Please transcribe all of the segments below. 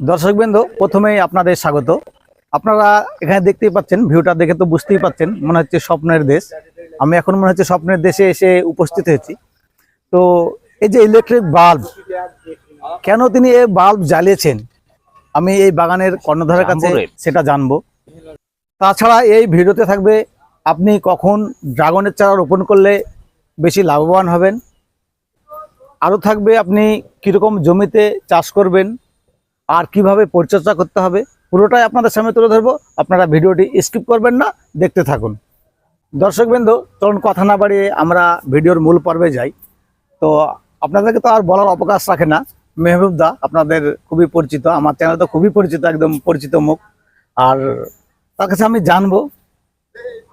দর্শকবৃন্দ প্রথমেই আপনাদের স্বাগত। আপনারা এখানে দেখতেই পাচ্ছেন ভিউটা দেখে তো বুঝতেই পাচ্ছেন মনে হচ্ছে স্বপ্নের দেশ। আমি এখন মনে হচ্ছে স্বপ্নের দেশে এসে উপস্থিত হয়েছি। তো এই যে ইলেকট্রিক বাল্ব কেন তিনি এই বাল্ব জ্বালিয়েছেন? আমি এই বাগানের কর্ণধারের কাছে সেটা জানব। তাছাড়া এই ভিডিওতে থাকবে আপনি কখন ড্রাগনের চারা রোপণ করলে বেশি লাভবান হবেন? আরও থাকবে আপনি কীরকম জমিতে চাষ করবেন? আর কীভাবে পরিচর্যা করতে হবে, পুরোটাই আপনাদের সামনে তুলে ধরবো। আপনারা ভিডিওটি স্কিপ করবেন না, দেখতে থাকুন। দর্শকবৃন্দ, চলুন কথা না বাড়িয়ে আমরা ভিডিওর মূল পর্বে যাই। তো আপনাদেরকে তো আর বলার অবকাশ রাখে না। মেহবুব দা আপনাদের খুবই পরিচিত, আমার চ্যানেল তো খুবই পরিচিত, একদম পরিচিত মুখ। আর তার কাছে আমি জানব,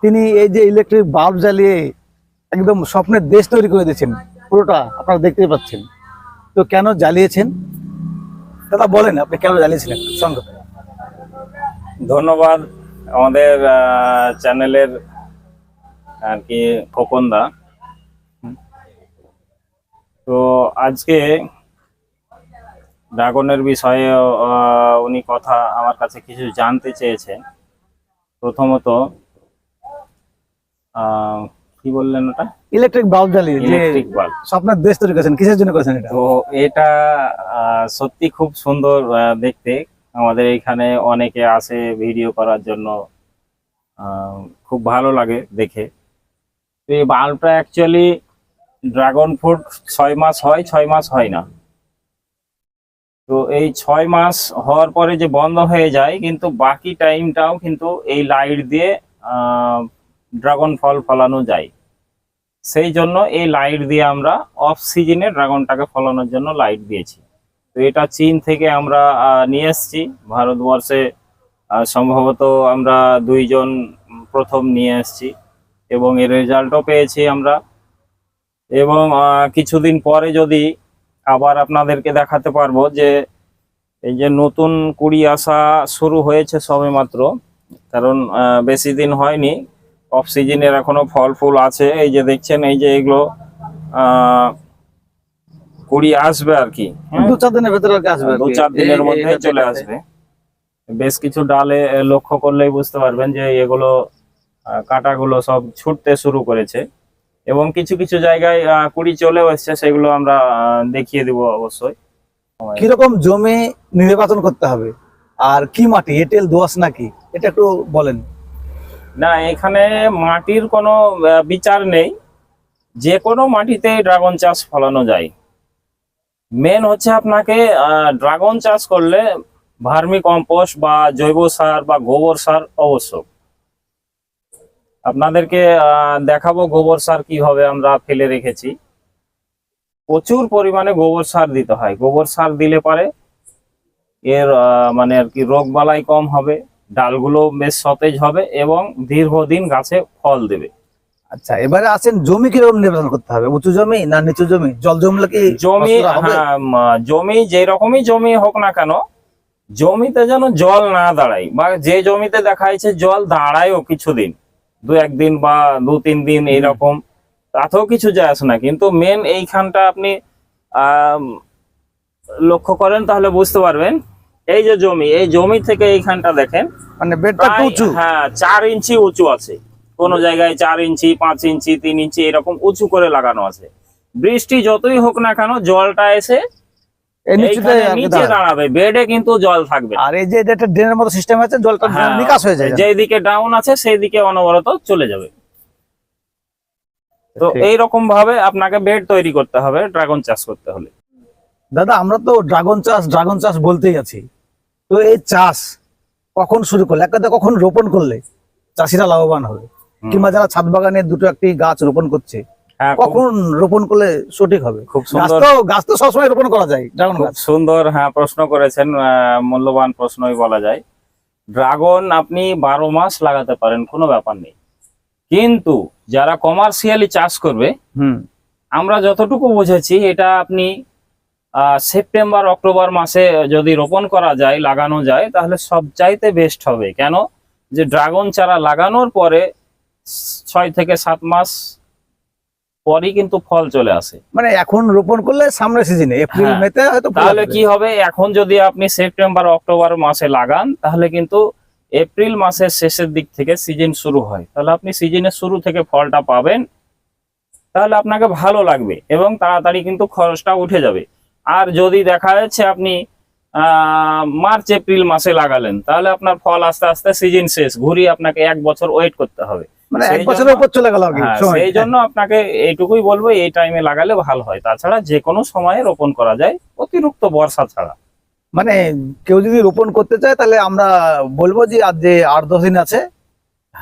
তিনি এই যে ইলেকট্রিক বাল্ব জ্বালিয়ে একদম স্বপ্নের দেশ তৈরি করে দিয়েছেন, পুরোটা আপনারা দেখতেই পাচ্ছেন। তো কেন জ্বালিয়েছেন? দাদা বলেন আপনি কেন জানিয়েছিলেন সংক্ষেপে ধন্যবাদ আমাদের চ্যানেলের আর কি খোকনদা তো আজকে ড্রাগনের বিষয়ে উনি কথা আমার কাছে কিছু জানতে চেয়েছেন। প্রথমত কি বললেন ওটা? ইলেকট্রিক বাল্ব জ্বালিয়ে যে ইলেকট্রিক বাল্ব স্বপ্নের দেশ তৈরি করেছেন কিসের জন্য করেছেন এটা? তো এটা আহ, সত্যি খুব সুন্দর দেখতে। আমাদের এখানে অনেকে আসে ভিডিও করার জন্য আহ, খুব ভালো লাগে দেখে। তো এই বাল্বটা অ্যাকচুয়ালি ড্রাগন ফ্রুট ছয় মাস হয় ছয় মাস হয় না। তো এই ছয় মাস হওয়ার পরে যে বন্ধ হয়ে যায় কিন্তু বাকি টাইমটাও কিন্তু এই লাইট দিয়ে ড্রাগন ফল ফলানো যায়। সেই জন্য এই লাইট দিয়ে আমরা অফ সিজনে ড্রাগনটাকে ফলানোর জন্য লাইট দিয়েছি। তো এটা চীন থেকে আমরা নিয়ে এসেছি। ভারতবর্ষে সম্ভবত আমরা দুইজন প্রথম নিয়ে এসেছি এবং এর রেজাল্টও পেয়েছি আমরা। এবং কিছুদিন পরে যদি আবার আপনাদেরকে দেখাতে পারব যে এই যে নতুন কুড়ি আসা শুরু হয়েছে সবে মাত্র কারণ বেশি দিন হয়নি। অফ সিজনের এখনও ফল ফুল আছে। এই যে দেখছেন এই যে এগুলো আহ, কুড়ি আসবে আর কি হ্যাঁ? দু চার দিনের ভেতরে আসবে দু চার দিনের মধ্যে চলে আসবে। বেশ কিছু ডালে লক্ষ্য করলেই বুঝতে পারবেন যে এগুলো কাঁটাগুলো সব ছুটতে শুরু করেছে। এবং কিছু কিছু জায়গায় কুড়ি চলেও এসছে সেগুলো আমরা দেখিয়ে দিব অবশ্যই। কীরকম জমি নির্বাচন করতে হবে? আর কি মাটি? এঁটেল দোয়াশ নাকি? এটা একটু বলেন। না, এখানে মাটির কোনো বিচার নেই। যে কোনো মাটিতে ড্রাগন চাষ ফলানো যায়। মেন হচ্ছে আপনাকে ড্রাগন চাষ করলে ভার্মি কম্পোস্ট বা জৈব সার বা গোবর সার আবশ্যক আপনাদেরকে দেখাবো গোবর সার কীভাবে আমরা ফেলে রেখেছি। প্রচুর পরিমাণে গোবর সার দিতে হয়। গোবর সার দিলে পারে, এর মানে আর কি রোগ বালাই কম হবে। ডালগুলো বেশ সতেজ হবে এবং দীর্ঘদিন গাছে ফল দেবে। আচ্ছা এবারে আছেন জমি কীরকম নির্বাচন করতে হবে? উঁচু জমি না নিচু জমি? জল জমলে কি জমি হ্যাঁ জমি যে রকমই জমি হোক না কেন জমিতে যেন জল না দাঁড়ায় বা যে জমিতে দেখা যাচ্ছে জল দাঁড়ায়ও কিছুদিন দু একদিন বা দু তিন দিন এইরকম তাতেও কিছু যায় আসে না। কিন্তু মেন এইখানটা আপনি লক্ষ্য করেন তাহলে বুঝতে পারবেন এই যে জমি এই জমি থেকে এইখানটা দেখেন মানে বেডটা উঁচু। হ্যাঁ চার ইঞ্চি উঁচু আছে। কোন জায়গায় চার ইঞ্চি পাঁচ ইঞ্চি তিন ইঞ্চি এরকম উঁচু করে লাগানো আছে। বৃষ্টি যতই হোক না কেন জলটা এসে নিচে দাঁড়াবে। বেডে কিন্তু জল থাকবে আর এই যে এটা ড্রেনের মতো সিস্টেম আছে জলটা হ্যাঁ, নিকাশ হয়ে যায়। যেদিকে ডাউন আছে সেই দিকে অনবরত চলে যাবে। তো ঠিক। এই রকম ভাবে আপনাকে বেড তৈরি করতে হবে ড্রাগন চাষ করতে হলে। দাদা আমরা তো ড্রাগন চাষ ড্রাগন চাষ বলতেই আছি। তো এই চাষ কখন শুরু করলে? একটা কখন রোপণ করলে চাষিরা লাভবান হবে। কিংবা যারা ছাদ বাগানে দুটো একটি গাছ রোপণ করছে হ্যাঁ কখন রোপণ করলে সঠিক হবে? খুব সুন্দর। গাছ তো সবসময় রোপণ করা যায় ড্রাগন খুব সুন্দর হ্যাঁ প্রশ্ন করেছেন মূল্যবান প্রশ্নই বলা যায়। ড্রাগন আপনি বারো মাস লাগাতে পারেন কোনো ব্যাপার নেই। কিন্তু যারা কমার্শিয়ালি চাষ করবে হুম। আমরা যতটুকু বুঝেছি এটা আপনি সেপ্টেম্বর অক্টোবর মাসে যদি রোপণ করা যায় লাগানো যায় তাহলে সবচাইতে বেস্ট হবে। কেন? যে ড্রাগন চারা লাগানোর পরে ছয় থেকে সাত মাস পরই কিন্তু ফল চলে আসে। মানে এখন রোপণ করলে সামনের সিজনে এপ্রিল। মেতে হয়তো তাহলে কি হবে? এখন যদি আপনি সেপ্টেম্বর অক্টোবর মাসে লাগান তাহলে কিন্তু এপ্রিল মাসের শেষের দিক থেকে সিজন শুরু হয়। তাহলে আপনি সিজনের শুরু থেকে ফলটা পাবেন তাহলে আপনাকে ভালো লাগবে এবং তাড়াতাড়ি কিন্তু খরচটা উঠে যাবে। আর যদি দেখা যাচ্ছে আপনি মার্চ এপ্রিল মাসে লাগালেন তাহলে আপনার ফল আস্তে আস্তে সিজন শেষ ঘুরিয়ে আপনাকে এক বছর ওয়েট করতে হবে। মানে এক সেই বছরের জন্য- উপর চলে গেল আর কি হ্যাঁ। সেই জন্য আপনাকে এইটুকুই বলব এই টাইমে লাগালে ভালো হয়। তাছাড়া যে কোনো সময়ে রোপণ করা যায় অতিরিক্ত বর্ষা ছাড়া। মানে কেউ যদি রোপণ করতে চায় তাহলে আমরা বলব যে আজ যে আট দশ দিন আছে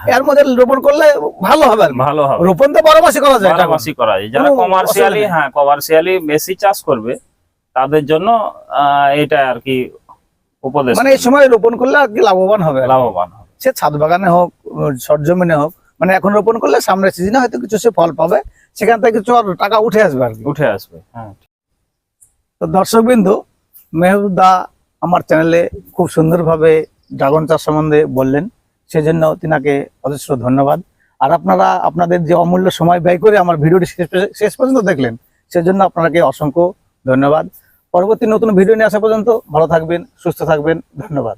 এর মধ্যে রোপণ করলে ভালো হবে ভালো হবে। রোপণ তো বারো মাসে করা যায় ড্রাগন। বারোমাসি করা যায়। যারা কমার্শিয়ালি হ্যাঁ কমার্শিয়ালি বেশি চাষ করবে তাদের জন্য আহ, এটা আর কি উপদেশ। মানে এই সময় রোপণ করলে আর কি লাভবান হবে। লাভবান হবে। সে ছাদ বাগানে হোক সরজমিনে হোক মানে এখন রোপণ করলে সামনের সিজনে হয়তো কিছু সে ফল পাবে সেখান থেকে কিছু আর টাকা উঠে আসবে আর কি। উঠে আসবে হ্যাঁ। তো দর্শক বিন্দু মেহবুদা আমার চ্যানেলে খুব সুন্দরভাবে ড্রাগন চাষ সম্বন্ধে বললেন সেজন্য তিনাকে যথেষ্ট ধন্যবাদ। আর আপনারা আপনাদের যে অমূল্য সময় ব্যয় করে আমার ভিডিওটি শেষ শেষ পর্যন্ত দেখলেন সেজন্য আপনাকে অসংখ্য ধন্যবাদ। পরবর্তী নতুন ভিডিও নিয়ে আসা পর্যন্ত ভালো থাকবেন সুস্থ থাকবেন। ধন্যবাদ।